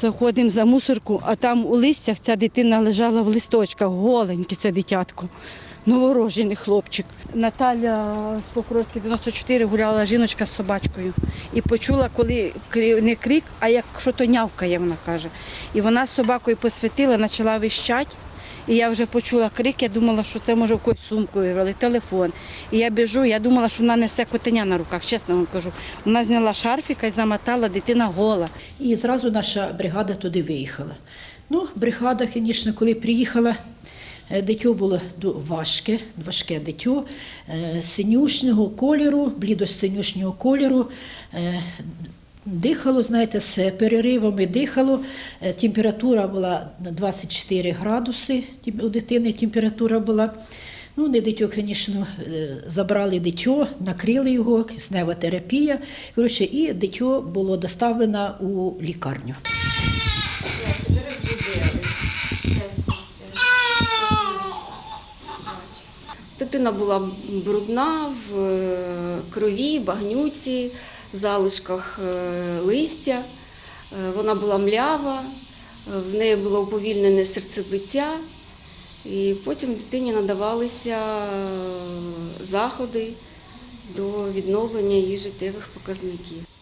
заходимо за мусорку, а там у листях ця дитина лежала в листочках, голеньке це дитятко. Новорожений хлопчик. Наталя з Покровської 94 гуляла жіночка з собачкою і почула, коли не крик, а як що то нявкає, вона каже. І вона з собакою посвятила, почала вищати. І я вже почула крик, я думала, що це може в когось сумку вирвали, телефон. І я біжу, я думала, що вона несе котеня на руках, чесно вам кажу. Вона зняла шарфіка і замотала, дитина гола. І зразу наша бригада туди виїхала. Ну, бригада, звісно, коли приїхала, е, дитё було важке, важке дитё, е, синюшнього кольору, блідо-синюшнього кольору. е, Дихало, знаєте, з переривами дихало. Е, Температура була на 24 градуси. тем- У дитини температура була. Ну, не дитё, звісно, е, забрали дитё, накрили його, киснева терапія. Коротше, і дитё було доставлено у лікарню. Дитина була брудна в е, крові, багнюці, залишках е, листя. Е, Вона була млява, е, в неї було уповільнене серцебиття, і потім дитині надавалися заходи до відновлення її життєвих показників.